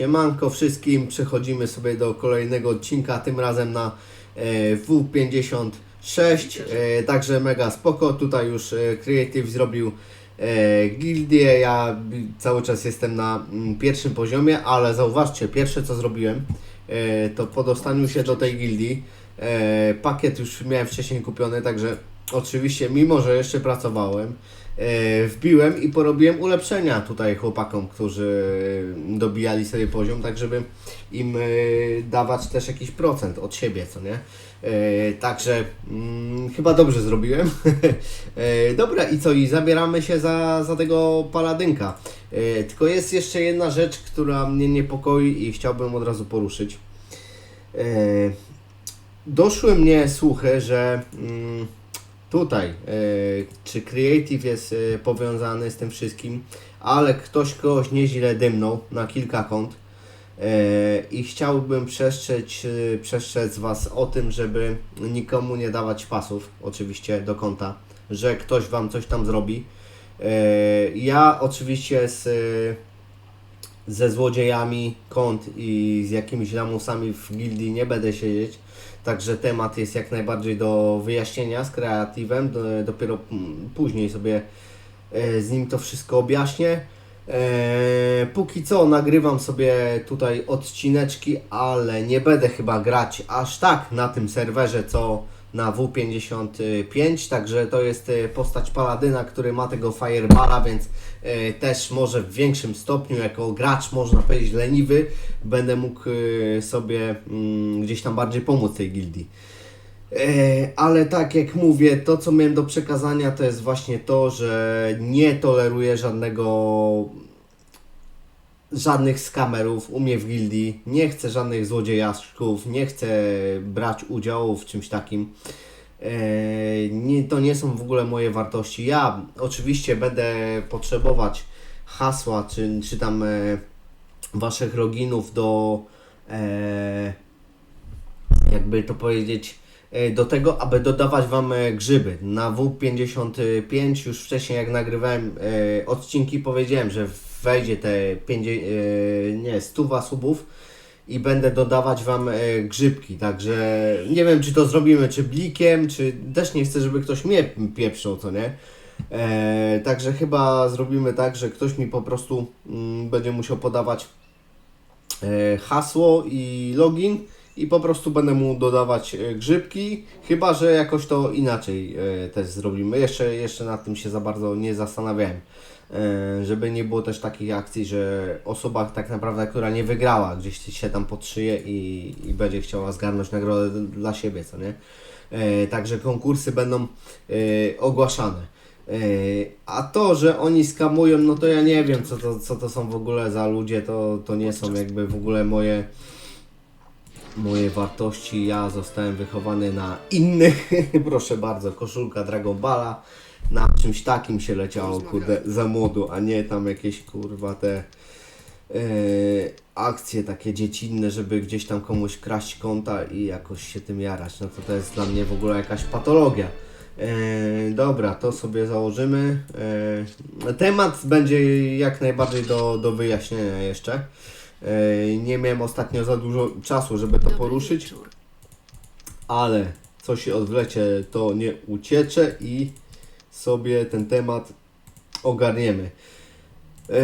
Siemanko wszystkim, przechodzimy sobie do kolejnego odcinka, tym razem na e, W56, e, także mega spoko, tutaj już e, Creative zrobił gildię, ja cały czas jestem na mm, pierwszym poziomie, ale zauważcie, pierwsze co zrobiłem, to po dostaniu się do tej gildii, pakiet już miałem wcześniej kupiony, także oczywiście mimo, że jeszcze pracowałem, wbiłem i porobiłem ulepszenia tutaj chłopakom, którzy dobijali sobie poziom, tak żeby im e, dawać też jakiś procent od siebie, co nie? E, Także mm, chyba dobrze zrobiłem. E, Dobra, i co? I zabieramy się za, za tego paladynka. E, Tylko jest jeszcze jedna rzecz, która mnie niepokoi i chciałbym od razu poruszyć. E, Doszły mnie słuchy, że mm, tutaj, e, czy Creative jest e, powiązany z tym wszystkim, ale ktoś kogoś nieźle dymnął na kilka kont e, i chciałbym przestrzec, przestrzec Was o tym, żeby nikomu nie dawać pasów, oczywiście, do konta, że ktoś Wam coś tam zrobi. Ja oczywiście z, ze złodziejami kont i z jakimiś lamusami w gildii nie będę siedzieć. Także temat jest jak najbardziej do wyjaśnienia z kreatywem. Do, dopiero później sobie e, z nim to wszystko objaśnię. E, póki co nagrywam sobie tutaj odcineczki, ale nie będę chyba grać aż tak na tym serwerze co na W55, także to jest e, postać Paladyna, który ma tego Fireballa, więc e, też może w większym stopniu jako gracz, można powiedzieć leniwy, będę mógł e, sobie mm, gdzieś tam bardziej pomóc tej gildii. Ale tak jak mówię, to co miałem do przekazania to jest właśnie to, że nie toleruję żadnego żadnych skamerów u mnie w gildii, nie chcę żadnych złodziejaszków, nie chcę brać udziału w czymś takim. E, nie, to nie są w ogóle moje wartości. Ja oczywiście będę potrzebować hasła, czy, czy tam e, waszych loginów do e, jakby to powiedzieć e, do tego, aby dodawać Wam e, grzyby. Na W55 już wcześniej jak nagrywałem e, odcinki powiedziałem, że wejdzie te 50, e, nie, 100 subów i będę dodawać Wam e, grzybki, także nie wiem czy to zrobimy czy blikiem, czy też nie chcę, żeby ktoś mnie pieprzył, co nie? E, także chyba zrobimy tak, że ktoś mi po prostu mm, będzie musiał podawać e, hasło i login i po prostu będę mu dodawać e, grzybki, chyba że jakoś to inaczej też zrobimy. Jeszcze, jeszcze nad tym się za bardzo nie zastanawiałem, żeby nie było też takich akcji, że osoba tak naprawdę, która nie wygrała, gdzieś się tam podszyje i, i będzie chciała zgarnąć nagrodę dla siebie, co nie? E, Także konkursy będą e, ogłaszane. E, A to, że oni skamują, no to ja nie wiem, co to, co to są w ogóle za ludzie, to, to nie są jakby w ogóle moje moje wartości. Ja zostałem wychowany na innych. Proszę bardzo, koszulka Dragon Balla. Na czymś takim się leciało, kurde, za młodu, a nie tam jakieś kurwa te e, akcje takie dziecinne, żeby gdzieś tam komuś kraść konta i jakoś się tym jarać. No to to jest dla mnie w ogóle jakaś patologia. E, dobra, to sobie założymy. E, temat będzie jak najbardziej do, do wyjaśnienia jeszcze. Nie miałem ostatnio za dużo czasu, żeby to poruszyć, ale co się odwlecie, to nie uciecze i sobie ten temat ogarniemy. E,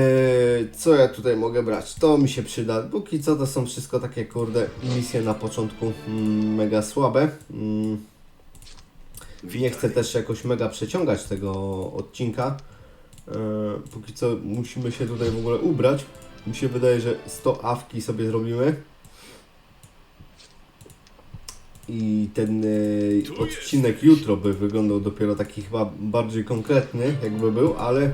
co ja tutaj mogę brać? To mi się przyda. Póki co to są wszystko takie kurde misje na początku mm, mega słabe. Mm, nie chcę też jakoś mega przeciągać tego odcinka. E, póki co musimy się tutaj w ogóle ubrać. Mi się wydaje, że 100 awki sobie zrobimy. I ten e, odcinek jutro by wyglądał dopiero taki chyba bardziej konkretny, jakby był, ale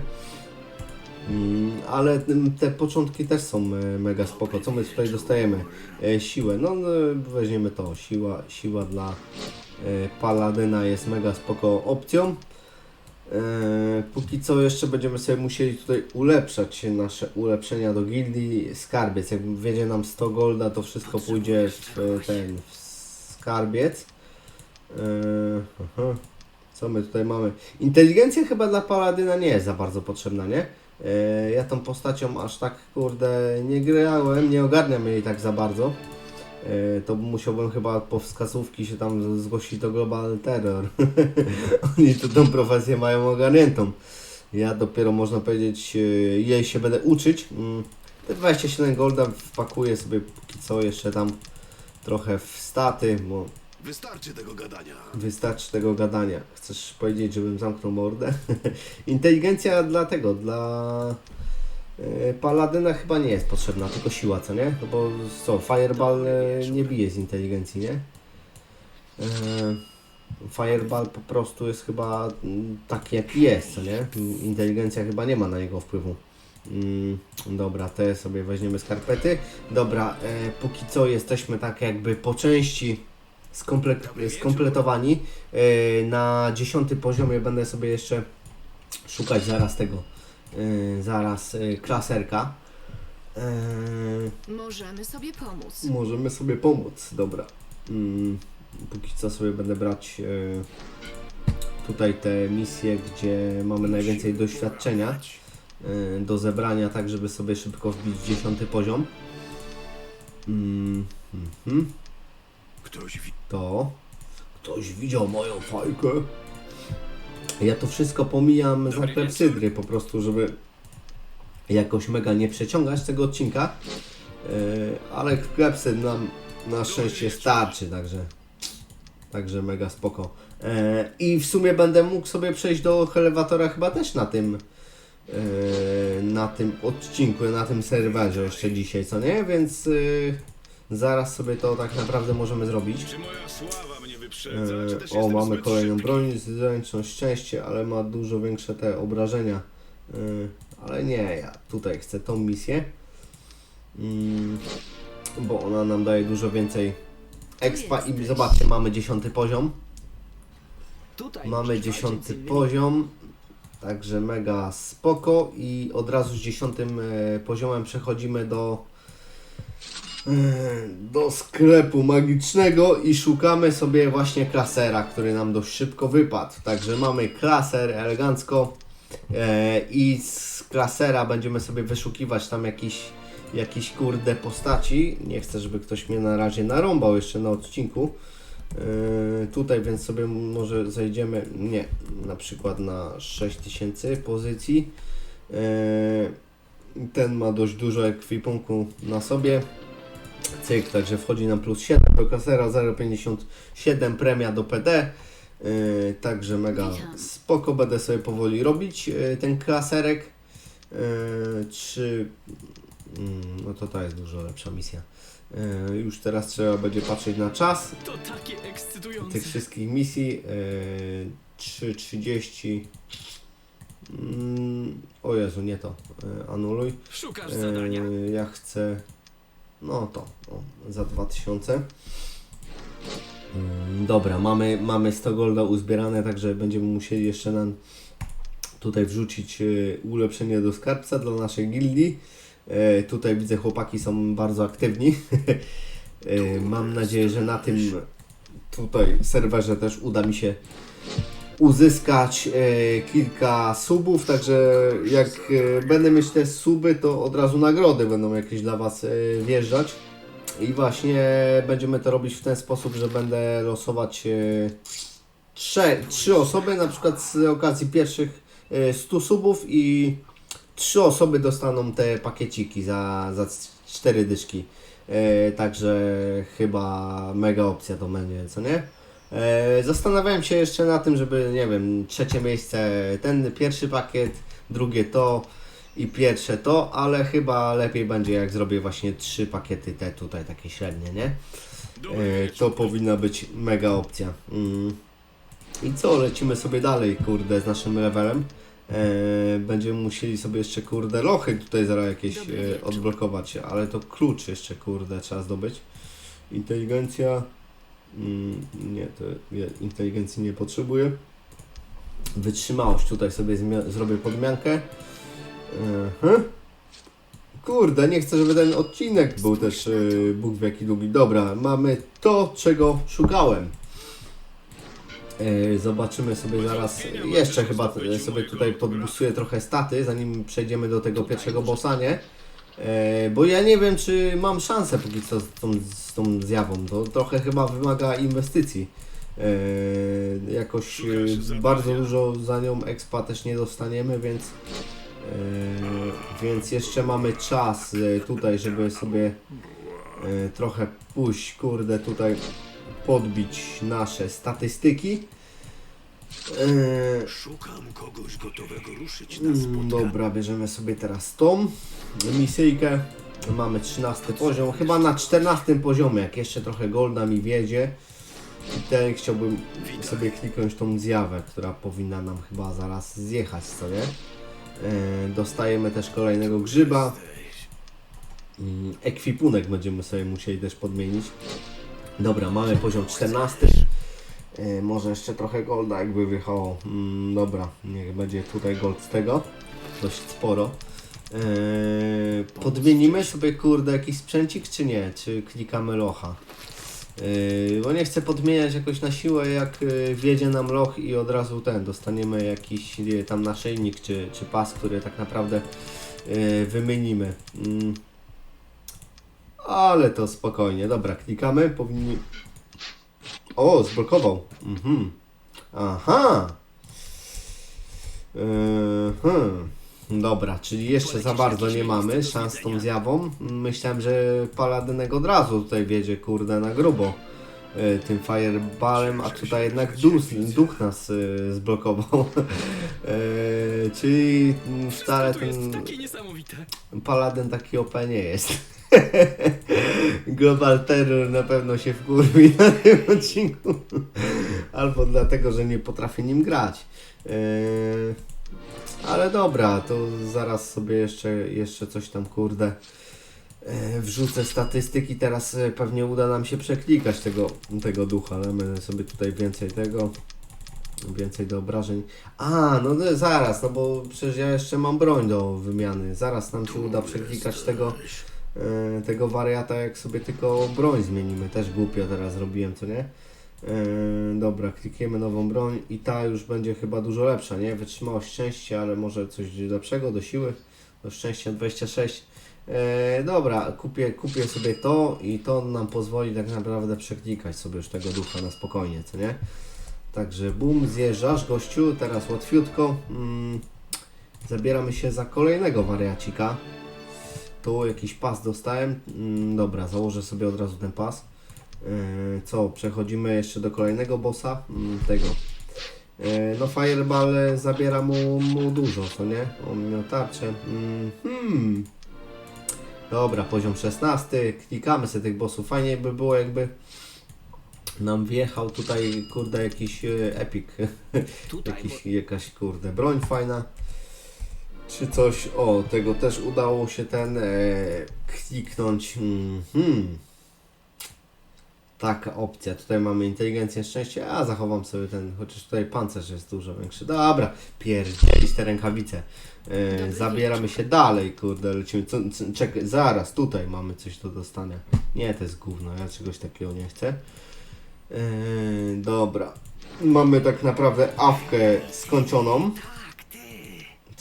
mm, ale te początki też są e, mega spoko. Co my tutaj dostajemy? E, siłę. No, no weźmiemy to. Siła, siła dla e, Paladyna jest mega spoko opcją. E, póki co jeszcze będziemy sobie musieli tutaj ulepszać nasze ulepszenia do gildii. Skarbiec, jak wiedzie nam 100 golda, to wszystko pójdzie w e, ten w skarbiec. Aha. Co my tutaj mamy? Inteligencja chyba dla Paladyna nie jest za bardzo potrzebna, nie? E, ja tą postacią aż tak kurde nie grałem, nie ogarniam jej tak za bardzo. E, to musiałbym chyba po wskazówki się tam zgłosić do Global Terror. Oni tu tą profesję mają ogarniętą. Ja dopiero można powiedzieć, jej się będę uczyć. Mm, Te 27 golda wpakuję sobie póki co jeszcze tam trochę w staty, bo Wystarczy tego gadania. wystarczy tego gadania. Chcesz powiedzieć, żebym zamknął mordę? Inteligencja dlatego, dla e, Paladyna chyba nie jest potrzebna, tylko siła, co nie? No bo co, Fireball e, nie bije z inteligencji, nie? E, Fireball po prostu jest chyba mm, taki jak jest, co nie? Inteligencja chyba nie ma na niego wpływu. Mm, dobra, te sobie weźmiemy skarpety. Dobra, e, póki co jesteśmy tak jakby po części skomple- skompletowani. E, na dziesiątym poziomie będę sobie jeszcze szukać zaraz tego, e, zaraz e, klaserka. E, Możemy sobie pomóc. Możemy sobie pomóc, dobra. Mm, póki co sobie będę brać e, tutaj te misje, gdzie mamy najwięcej doświadczenia do zebrania, tak żeby sobie szybko wbić dziesiąty poziom. Mm. Ktoś wi- To ktoś widział moją fajkę. Ja to wszystko pomijam za klepsydry po prostu, żeby jakoś mega nie przeciągać tego odcinka. Yy, ale klepsyd nam na szczęście starczy, także także mega spoko. Yy, I w sumie będę mógł sobie przejść do elewatora chyba też na tym yy, na tym odcinku, na tym serwerze jeszcze dzisiaj, co nie? Więc yy, zaraz sobie to tak naprawdę możemy zrobić. Czy moja sława mnie wyprzedza, czy też E, o, jestem mamy zbyt kolejną szybki? broń, zręczność, szczęście, ale ma dużo większe te obrażenia. E, ale nie, ja tutaj chcę tą misję. Mm, bo ona nam daje dużo więcej expa i zobaczcie, mamy dziesiąty poziom. Tutaj Mamy dziesiąty z poziom. Także mega spoko i od razu z dziesiątym e, poziomem przechodzimy do e, do sklepu magicznego i szukamy sobie właśnie klasera, który nam dość szybko wypadł. Także mamy klaser elegancko e, i z klasera będziemy sobie wyszukiwać tam jakiś jakiś kurde postaci. Nie chcę, żeby ktoś mnie na razie narąbał jeszcze na odcinku. Yy, tutaj więc sobie może zejdziemy, nie, na przykład na 6000 pozycji. Yy, ten ma dość dużo ekwipunku na sobie. Cyk, także wchodzi nam plus 7 do kasera, 0,57 premia do PD. Yy, także mega spoko, będę sobie powoli robić ten klaserek. Yy, czy mm, no to ta jest dużo lepsza misja. Yy, już teraz trzeba będzie patrzeć na czas tych wszystkich misji. Yy, 3.30. Mm, o Jezu, nie to. Yy, anuluj. Szukasz zadania. Ja chcę. No to. O, za 2000. Mm, Dobra, mamy, mamy 100 golda uzbierane, także będziemy musieli jeszcze nam tutaj wrzucić ulepszenie do skarbca dla naszej gildii. Yy, tutaj widzę chłopaki są bardzo aktywni. Yy, mam nadzieję, że na tym tutaj serwerze też uda mi się uzyskać e, kilka subów, także jak e, będę mieć te suby, to od razu nagrody będą jakieś dla Was e, wjeżdżać. I właśnie będziemy to robić w ten sposób, że będę losować e, trze, trzy osoby, na przykład z okazji pierwszych e, 100 subów i trzy osoby dostaną te pakieciki za, za cztery dyszki. E, także chyba mega opcja to będzie, co nie? E, zastanawiałem się jeszcze na tym, żeby, nie wiem, trzecie miejsce, ten pierwszy pakiet, drugie to i pierwsze to, ale chyba lepiej będzie jak zrobię właśnie trzy pakiety te tutaj takie średnie, nie? E, to powinna być mega opcja. Mm. I co, lecimy sobie dalej, kurde, z naszym levelem. E, będziemy musieli sobie jeszcze, kurde, lochy tutaj zaraz jakieś e, odblokować, ale to klucz jeszcze, kurde, trzeba zdobyć. Inteligencja. Mm, nie, to ja inteligencji nie potrzebuję. Wytrzymałość tutaj sobie zrobię podmiankę. Mhm. Kurde, nie chcę, żeby ten odcinek był też yy, Bóg wie jaki długi. Dobra, mamy to, czego szukałem. E, Zobaczymy sobie zaraz, jeszcze chyba e, sobie tutaj podbustuję trochę staty, zanim przejdziemy do tego pierwszego bossa, nie? E, Bo ja nie wiem, czy mam szansę póki co z tą, z tą zjawą, to trochę chyba wymaga inwestycji. E, Jakoś bardzo dużo za nią expa też nie dostaniemy, więc więc jeszcze mamy czas tutaj, żeby sobie trochę pójść, kurde, tutaj podbić nasze statystyki. E, Szukam kogoś gotowego ruszyć na Mm, spotkanie. Dobra, bierzemy sobie teraz tą misyjkę. Mamy 13 poziom, chyba na 14 poziomie, jak jeszcze trochę golda mi wiedzie. I tutaj chciałbym sobie kliknąć tą zjawę, która powinna nam chyba zaraz zjechać, co nie? E, dostajemy też kolejnego grzyba. Mm, Ekwipunek będziemy sobie musieli też podmienić. Dobra, mamy poziom 14. E, może jeszcze trochę golda jakby wyjechało. Mm, dobra, niech będzie tutaj gold z tego. Dość sporo. E, podmienimy sobie kurde jakiś sprzęcik czy nie? Czy klikamy locha? E, bo nie chcę podmieniać jakoś na siłę jak e, wjedzie nam loch i od razu ten dostaniemy jakiś nie, tam naszyjnik czy, czy pas, który tak naprawdę e, wymienimy. Mm. Ale to spokojnie, dobra, klikamy, powinni... O, zblokował. Mhm. Aha. Mhm. Dobra, czyli jeszcze za bardzo nie mamy szans z tą zjawą. Myślałem, że Paladynek od razu tutaj wiedzie, kurde, na grubo e, tym fireballem, a tutaj jednak duch, duch nas e, zblokował. E, czyli wcale ten. Paladyn taki OP nie jest. Global Terror na pewno się wkurwi na tym odcinku. Albo dlatego, że nie potrafię nim grać. Eee, ale dobra, to zaraz sobie jeszcze, jeszcze coś tam kurde e, wrzucę statystyki. Teraz e, pewnie uda nam się przeklikać tego, tego ducha. Damy sobie tutaj więcej tego. Więcej do obrażeń. A, no zaraz, no bo przecież ja jeszcze mam broń do wymiany. Zaraz nam się uda przeklikać tego, e, tego wariata, jak sobie tylko broń zmienimy. Też głupio teraz zrobiłem, co nie? E, dobra, klikniemy nową broń i ta już będzie chyba dużo lepsza, nie? Wytrzymałość szczęścia, ale może coś lepszego do siły. Do szczęścia 26. E, dobra, kupię, kupię sobie to i to nam pozwoli tak naprawdę przeklikać sobie już tego ducha na spokojnie, co nie? Także bum, zjeżdżasz gościu, teraz łatwiutko. Mm, zabieramy się za kolejnego wariacika. Tu jakiś pas dostałem. Mm, dobra, założę sobie od razu ten pas. Yy, co, przechodzimy jeszcze do kolejnego bossa. Mm, tego. Yy, no Fireball zabiera mu, mu dużo, co nie? On miał tarczę. Mm, hmm. Dobra, poziom 16. Klikamy sobie tych bossów. Fajnie by było jakby nam wjechał tutaj, kurde, jakiś e, epic. Tutaj, Jakiś, jakaś, kurde, broń fajna. Czy coś, o, tego też udało się ten e, kliknąć. Mhm. Taka opcja. Tutaj mamy inteligencję, szczęście, a zachowam sobie ten, chociaż tutaj pancerz jest dużo większy. Dobra, pierdzielić te rękawice. E, zabieramy się dalej, kurde, lecimy. Co, co, czekaj, zaraz, tutaj mamy coś do dostania. Nie, to jest gówno, ja czegoś takiego nie chcę. E, dobra. Mamy tak naprawdę awkę skończoną.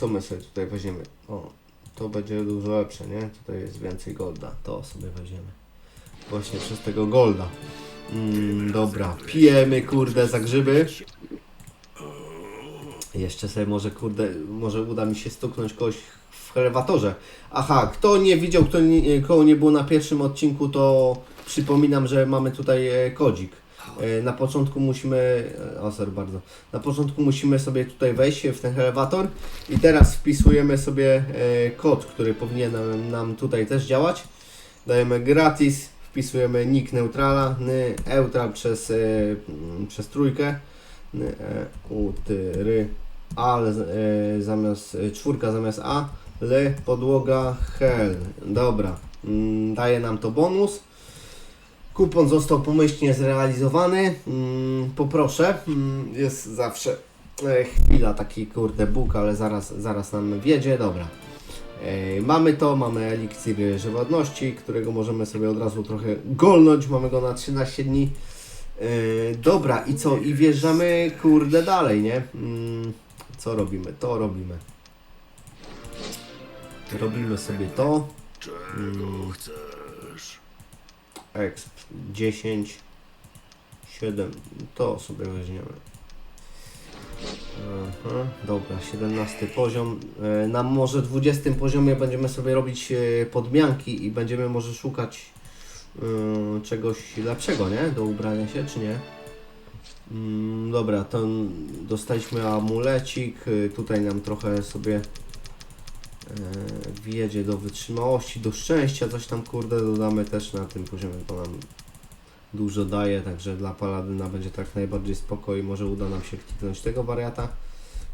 Co my sobie tutaj weźmiemy? O, to będzie dużo lepsze, nie? Tutaj jest więcej golda. To sobie weźmiemy. Właśnie przez tego golda. Mm, dobra, pijemy kurde za grzyby. Jeszcze sobie może kurde, może uda mi się stuknąć kogoś w elewatorze. Aha, kto nie widział, kto nie, nie było na pierwszym odcinku, to przypominam, że mamy tutaj e, kodzik. E, Na początku musimy, e, o sorry bardzo, na początku musimy sobie tutaj wejść w ten elewator i teraz wpisujemy sobie e, kod, który powinien nam, tutaj też działać. Dajemy gratis, wpisujemy nick neutrala, neutral przez, przez trójkę, ny, e, u, ty, ry, al zamiast, czwórka zamiast a, le, podłoga, hel. Dobra, mm, daje nam to bonus. Kupon został pomyślnie zrealizowany. Mm, poproszę. Mm, jest zawsze e, chwila taki kurde bóg, ale zaraz, zaraz nam wiedzie. Dobra. E, mamy to, mamy eliksir żywotności, którego możemy sobie od razu trochę golnąć. Mamy go na 13 dni. Yy, dobra, i co? I wjeżdżamy, kurde, dalej, nie? Mm, co robimy? To robimy. Robimy sobie to. Czego chcesz? Exp 10 7 to sobie weźmiemy. Aha, dobra, 17 poziom. E, Na może 20 poziomie będziemy sobie robić e, podmianki i będziemy może szukać e, czegoś lepszego, nie? Do ubrania się, czy nie? Mm, dobra, to dostaliśmy amulecik. Tutaj nam trochę sobie wjedzie do wytrzymałości, do szczęścia, coś tam kurde dodamy też na tym poziomie, to nam dużo daje, także dla Paladyna będzie tak najbardziej spoko i może uda nam się kliknąć tego wariata.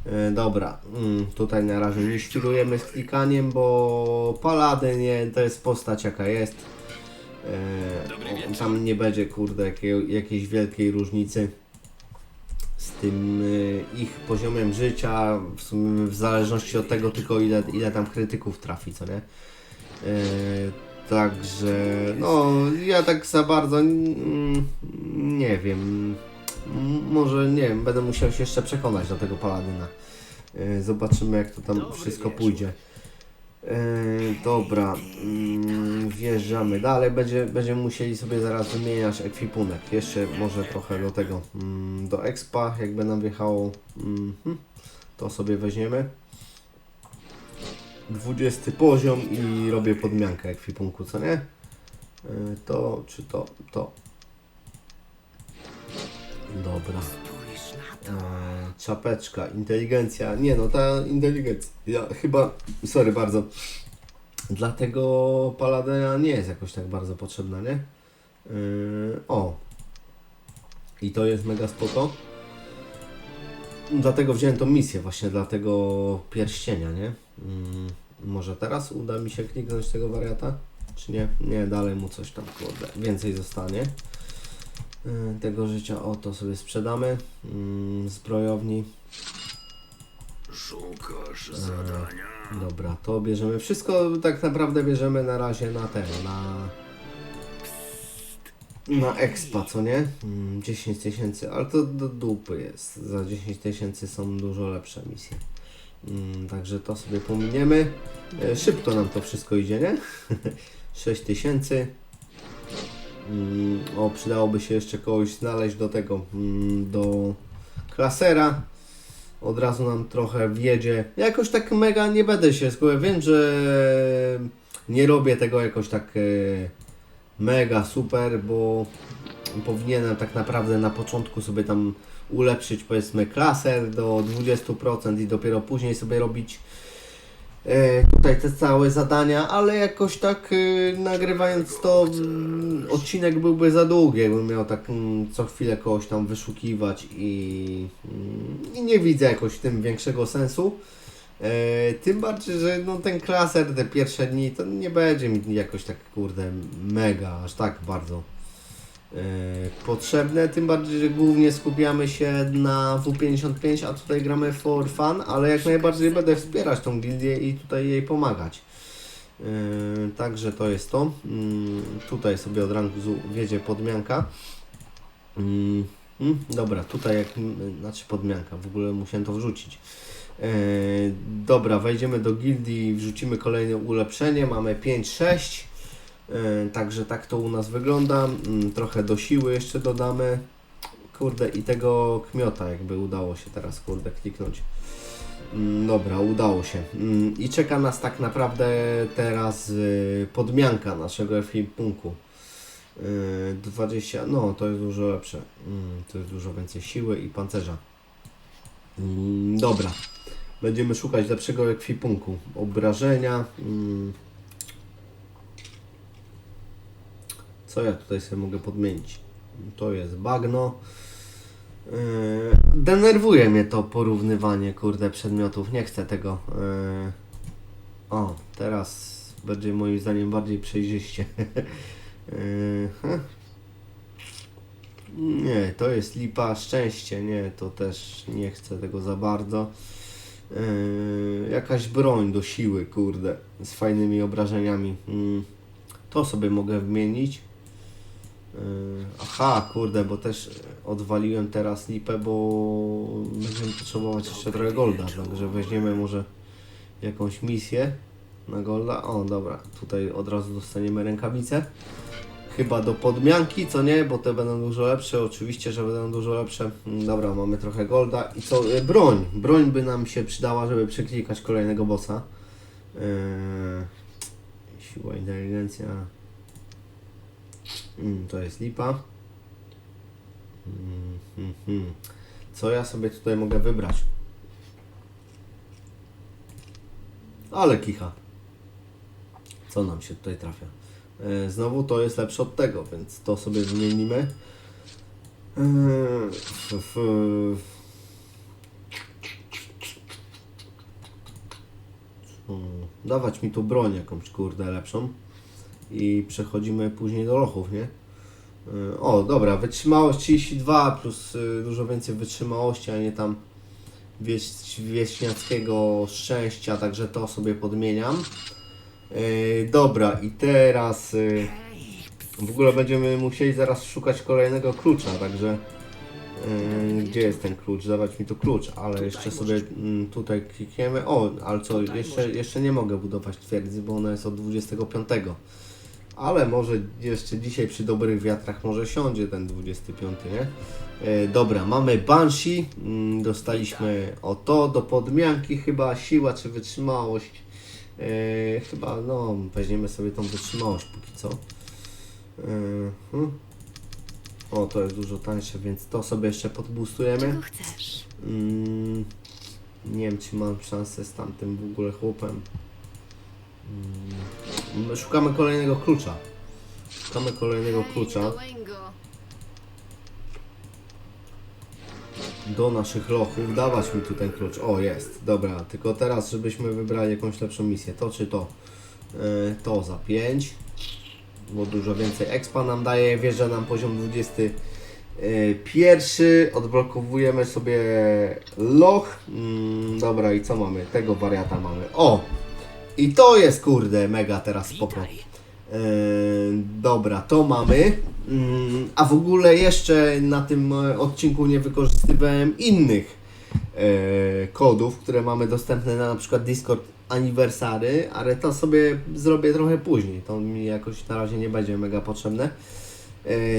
E, dobra, mm, tutaj na razie nie świrujemy z klikaniem, bo Paladyn nie, to jest postać jaka jest. E, tam nie będzie kurde jakiej, jakiejś wielkiej różnicy z tym y, ich poziomem życia, w sumie w zależności od tego tylko ile, ile tam krytyków trafi, co nie? E, także, no, ja tak za bardzo mm, nie wiem. Może nie wiem, będę musiał się jeszcze przekonać do tego paladyna. E, zobaczymy, jak to tam Dobry wszystko wieczór. pójdzie. E, dobra, mm, wjeżdżamy dalej. Będzie, będziemy musieli sobie zaraz wymieniać ekwipunek. Jeszcze może trochę do tego, mm, do expa, jakby nam wjechało. Mhm. to sobie weźmiemy. 20 poziom i robię podmiankę ekwipunku, co nie? E, to, czy to, to. Dobra. Czapeczka, inteligencja. Nie no, ta inteligencja. Ja chyba, sorry bardzo. Dlatego Paladyna nie jest jakoś tak bardzo potrzebna, nie? Yy, o. I to jest mega spoko. Dlatego wziąłem tą misję właśnie dla tego pierścienia, nie? Mm, może teraz uda mi się kliknąć tego wariata? Czy nie? Nie, dalej mu coś tam, kurde, więcej zostanie. Yy, tego życia, o to sobie sprzedamy. Yy, zbrojowni. Szukasz E, zadania? Dobra, to bierzemy wszystko, tak naprawdę bierzemy na razie na ten, na... Na expa, co nie? Mm, 10 tysięcy, ale to do dupy jest. Za 10 tysięcy są dużo lepsze misje. Mm, Także to sobie pominiemy. E, Szybko nam to wszystko idzie, nie? 6 tysięcy. O, przydałoby się jeszcze kogoś znaleźć do tego, mm, do klasera od razu nam trochę wjedzie. Jakoś tak mega nie będę się skupiał. Wiem, że nie robię tego jakoś tak e, mega super, bo powinienem tak naprawdę na początku sobie tam ulepszyć powiedzmy klaser do 20% i dopiero później sobie robić e, tutaj te całe zadania, ale jakoś tak e, nagrywając to mm, odcinek byłby za długi, jakbym miał tak mm, co chwilę kogoś tam wyszukiwać i, mm, i nie widzę jakoś w tym większego sensu. E, tym bardziej, że no, ten klaser te pierwsze dni to nie będzie mi jakoś tak kurde mega, aż tak bardzo potrzebne, tym bardziej, że głównie skupiamy się na W55, a tutaj gramy for fun, ale jak najbardziej będę wspierać tą gildię i tutaj jej pomagać. Yy, także to jest to. Yy, tutaj sobie od ranku wiedzie podmianka. Yy, mm, dobra, tutaj jak, mm, znaczy podmianka, w ogóle musiałem to wrzucić. Yy, dobra, wejdziemy do gildii, wrzucimy kolejne ulepszenie, mamy 5-6. Yy, Także tak to u nas wygląda. Yy, Trochę do siły jeszcze dodamy. Kurde, i tego kmiota jakby udało się teraz, kurde, kliknąć. Mm, Dobra, udało się. Mm, I czeka nas tak naprawdę teraz y, podmianka naszego efipunku. Y, 20, no to jest dużo lepsze. Mm, To jest dużo więcej siły i pancerza. Mm, Dobra. Będziemy szukać lepszego ekwipunku. Obrażenia. Co ja tutaj sobie mogę podmienić? To jest bagno. Yy, denerwuje mnie to porównywanie, kurde, przedmiotów. Nie chcę tego. Yy. O, teraz będzie moim zdaniem bardziej przejrzyście. Yy, nie, to jest lipa, szczęście, nie, to też nie chcę tego za bardzo. Yy, jakaś broń do siły, kurde, z fajnymi obrażeniami. Yy, to sobie mogę wymienić. Yy, aha, kurde, bo też odwaliłem teraz lipę, bo będziemy potrzebować jeszcze trochę golda, także weźmiemy może jakąś misję na golda. O, dobra, tutaj od razu dostaniemy rękawice. Chyba do podmianki, co nie, bo te będą dużo lepsze, oczywiście, że będą dużo lepsze. Mm, Dobra, mamy trochę golda i co, y, broń, broń by nam się przydała, żeby przeklikać kolejnego bossa. Yy, siła, inteligencja, Mm, to jest lipa. Mm, mm, mm. Co ja sobie tutaj mogę wybrać? Ale kicha. Co nam się tutaj trafia? E, Znowu to jest lepsze od tego, więc to sobie wymienimy. E, f, f, Hmm, Dawać mi tu broń jakąś kurde lepszą i przechodzimy później do lochów, nie? Y, O, dobra, wytrzymałość 32 plus y, dużo więcej wytrzymałości, a nie tam wieś, wieśniackiego szczęścia, także to sobie podmieniam. Y, dobra, i teraz y, w ogóle będziemy musieli zaraz szukać kolejnego klucza, także y, gdzie jest ten klucz? Dawać mi tu klucz, ale jeszcze sobie mm, tutaj klikniemy. O, ale co, jeszcze, jeszcze nie mogę budować twierdzy, bo ona jest od 25. Ale może jeszcze dzisiaj przy dobrych wiatrach może siądzie ten 25, nie? E, dobra, mamy Banshee, mm, dostaliśmy o to, do podmianki chyba siła czy wytrzymałość. E, chyba, no, weźmiemy sobie tą wytrzymałość póki co. E, hmm. O, to jest dużo tańsze, więc to sobie jeszcze podboostujemy. Czego chcesz? Mm, nie wiem, czy mam szansę z tamtym w ogóle chłopem. Mm, szukamy kolejnego klucza. Szukamy kolejnego klucza do naszych lochów. Dawać mi tu ten klucz. O, jest. Dobra, tylko teraz, żebyśmy wybrali jakąś lepszą misję. To czy to? Yy, to za 5. Bo dużo więcej expa nam daje. Wjeżdża nam poziom 20. Yy, Pierwszy odblokowujemy sobie loch. Mm, dobra, i co mamy? Tego wariata mamy. O! I to jest kurde mega teraz spoko. Witaj. E, dobra, to mamy. Mm, a w ogóle jeszcze na tym e, odcinku nie wykorzystywałem innych e, kodów, które mamy dostępne na na przykład Discord Anniversary, ale to sobie zrobię trochę później. To mi jakoś na razie nie będzie mega potrzebne.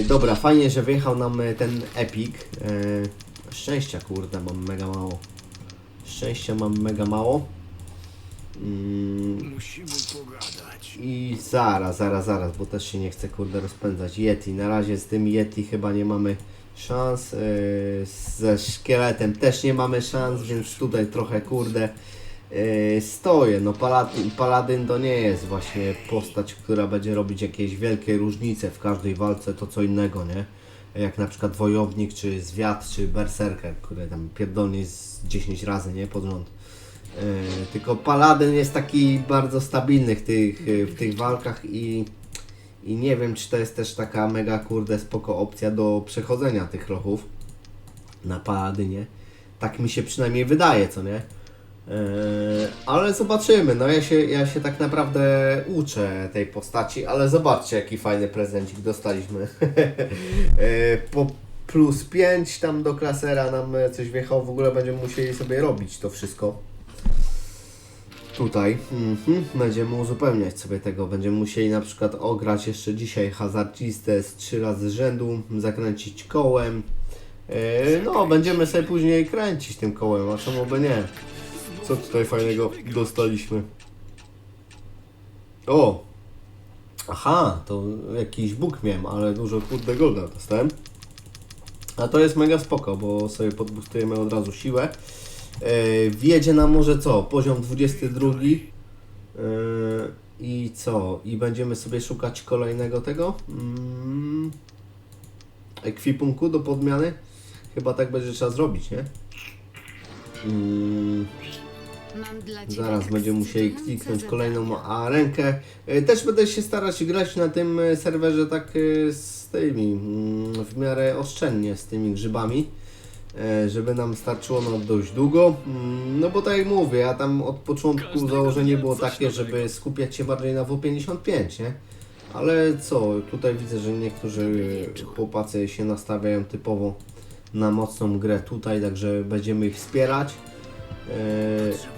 Dobra, fajnie, że wyjechał nam ten Epic. E, szczęścia, kurde, mam mega mało. Szczęścia mam mega mało. Mm, Musimy pogadać. i zaraz, zaraz, zaraz, bo też się nie chcę kurde rozpędzać. Yeti, na razie z tym Yeti chyba nie mamy szans. Yy, ze szkieletem też nie mamy szans, więc tutaj trochę kurde yy, stoję. No paladyn, paladyn to nie jest właśnie postać, która będzie robić jakieś wielkie różnice w każdej walce, to co innego, nie? Jak na przykład wojownik, czy zwiat, czy berserker, który tam pierdolnie z 10 razy, nie? Pod rząd. Yy, tylko Paladyn jest taki bardzo stabilny w tych, yy, w tych walkach i, i nie wiem, czy to jest też taka mega kurde spoko opcja do przechodzenia tych lochów na Paladynie. Tak mi się przynajmniej wydaje, co nie? Yy, ale zobaczymy. No ja się, ja się tak naprawdę uczę tej postaci, ale zobaczcie jaki fajny prezencik dostaliśmy. Po plus 5 tam do klasera nam e, coś wjechał, w ogóle będziemy musieli sobie robić to wszystko tutaj. Mhm. Będziemy uzupełniać sobie tego. Będziemy musieli na przykład ograć jeszcze dzisiaj hazardzistę z trzy razy z rzędu, zakręcić kołem. E, no, będziemy sobie później kręcić tym kołem, a czemu by nie? Co tutaj fajnego dostaliśmy? O! Aha, to jakiś bóg miałem, ale dużo kurde golda dostałem. A to jest mega spoko, bo sobie podbustujemy od razu siłę. E, wjedzie nam może co? Poziom 22. E, I co? I będziemy sobie szukać kolejnego tego mm, ekwipunku do podmiany. Chyba tak będzie trzeba zrobić, nie? Mm, zaraz będziemy musieli kliknąć kolejną a rękę. E, Też będę się starać grać na tym serwerze tak z tymi, mm, w miarę oszczędnie z tymi grzybami, żeby nam starczyło na dość długo. Mm, No bo tak jak mówię, ja tam od początku założenie było takie, żeby skupiać się bardziej na W55, nie? Ale co, tutaj widzę, że niektórzy chłopacy się nastawiają typowo na mocną grę tutaj, także będziemy ich wspierać.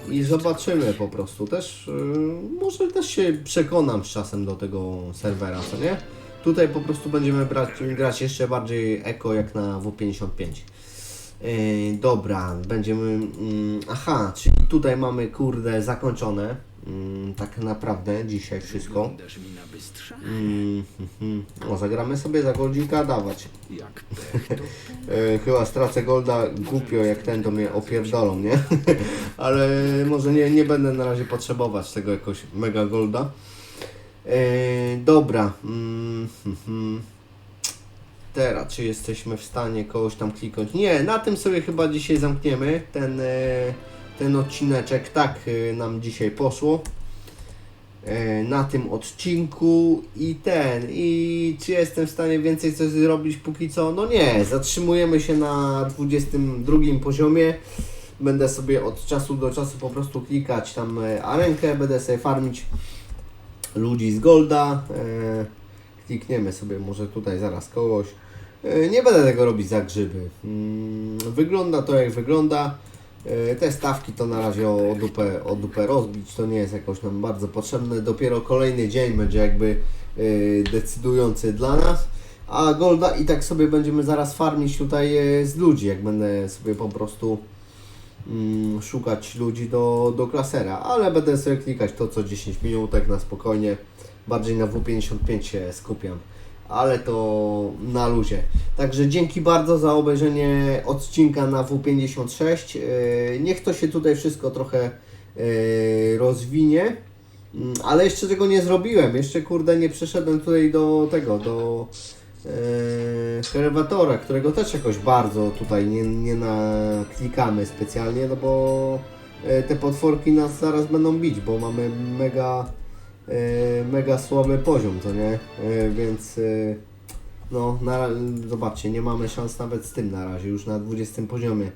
Yy, I zobaczymy po prostu. Też yy, może też się przekonam z czasem do tego serwera, co nie? Tutaj po prostu będziemy brać, grać jeszcze bardziej eko jak na W55. Yy, dobra, będziemy. mm, aha, czyli tutaj mamy kurde zakończone. mm, tak naprawdę dzisiaj wszystko. Mm, mhm. o, zagramy sobie za goldzika dawać. Jak E, chyba stracę golda głupio jak ten to mnie opierdolą, nie? Ale może nie, nie będę na razie potrzebować tego jakoś mega golda. E, dobra. Mhm. Teraz, czy jesteśmy w stanie kogoś tam kliknąć? Nie, na tym sobie chyba dzisiaj zamkniemy ten, e, ten odcineczek. Tak e, nam dzisiaj poszło e, na tym odcinku i ten, i czy jestem w stanie więcej coś zrobić póki co? No nie, zatrzymujemy się na 22 poziomie. Będę sobie od czasu do czasu po prostu klikać tam arenkę, będę sobie farmić ludzi z Golda. Klikniemy sobie może tutaj zaraz kogoś. E, nie będę tego robić za grzyby. Mm, wygląda to jak wygląda. E, Te stawki to na razie o dupę, o dupę rozbić, to nie jest jakoś nam bardzo potrzebne. Dopiero kolejny dzień będzie jakby e, decydujący dla nas. A Golda i tak sobie będziemy zaraz farmić tutaj z ludzi, jak będę sobie po prostu mm, szukać ludzi do, do klasera. Ale będę sobie klikać to co 10 minut, tak na spokojnie. Bardziej na W55 się skupiam ale to na luzie. Także dzięki bardzo za obejrzenie odcinka na W56. Yy, Niech to się tutaj wszystko trochę yy, rozwinie. Mm, Ale jeszcze tego nie zrobiłem. Jeszcze kurde nie przeszedłem tutaj do tego, do yy, którego też jakoś bardzo tutaj nie, nie naklikamy specjalnie, no bo te potworki nas zaraz będą bić, bo mamy mega e, mega słaby poziom, to nie? E, więc e, no, na, zobaczcie, nie mamy szans nawet z tym na razie, już na 20 poziomie,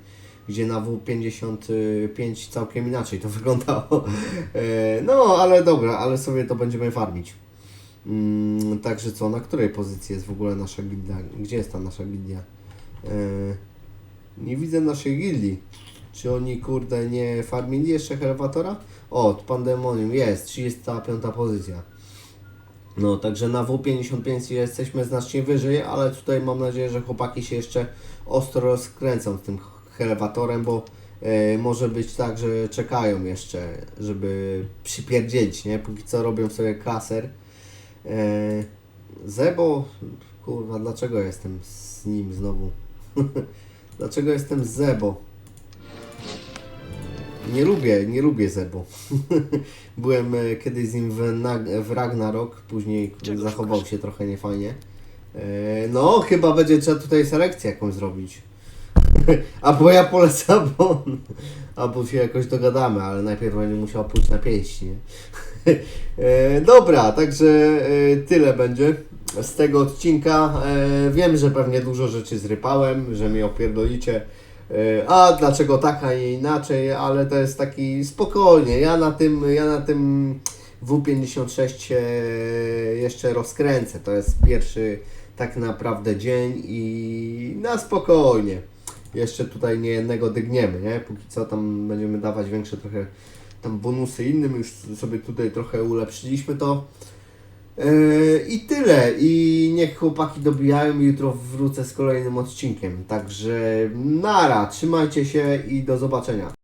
gdzie na W55 całkiem inaczej to wyglądało. E, no, ale dobra, ale sobie to będziemy farmić. Mm, także co, na której pozycji jest w ogóle nasza gildia? Gdzie jest ta nasza gildia? E, nie widzę naszej gildii. Czy oni kurde nie farmili jeszcze Helvatora? O, Pandemonium jest, 35 pozycja. No, także na W55 jesteśmy znacznie wyżej, ale tutaj mam nadzieję, że chłopaki się jeszcze ostro rozkręcą z tym Helvatorem, bo e, może być tak, że czekają jeszcze, żeby przypierdzieć, nie? Póki co robią sobie kaser. E, Zebo, kurwa, dlaczego jestem z nim znowu? dlaczego jestem z Zebo? Nie lubię, nie lubię Zebo. Byłem e, kiedyś z nim w, Ragnarok, później Czego zachował szukasz? się trochę niefajnie. E, No, chyba będzie trzeba tutaj selekcję jakąś zrobić. Albo ja polecę, albo, się jakoś dogadamy, ale najpierw będzie musiał pójść na pięści, nie? E, Dobra, także tyle będzie z tego odcinka. Wiem, że pewnie dużo rzeczy zrypałem, że mnie opierdolicie. E, A dlaczego tak, a nie inaczej, ale to jest taki spokojnie. Ja na tym, ja na tym W56 się jeszcze rozkręcę. To jest pierwszy tak naprawdę dzień i na spokojnie. Jeszcze tutaj nie jednego dygniemy, nie? Póki co tam będziemy dawać większe trochę tam bonusy innym, już sobie tutaj trochę ulepszyliśmy to. Yy, I tyle. I niech chłopaki dobijają jutro wrócę z kolejnym odcinkiem. Także nara, trzymajcie się i do zobaczenia.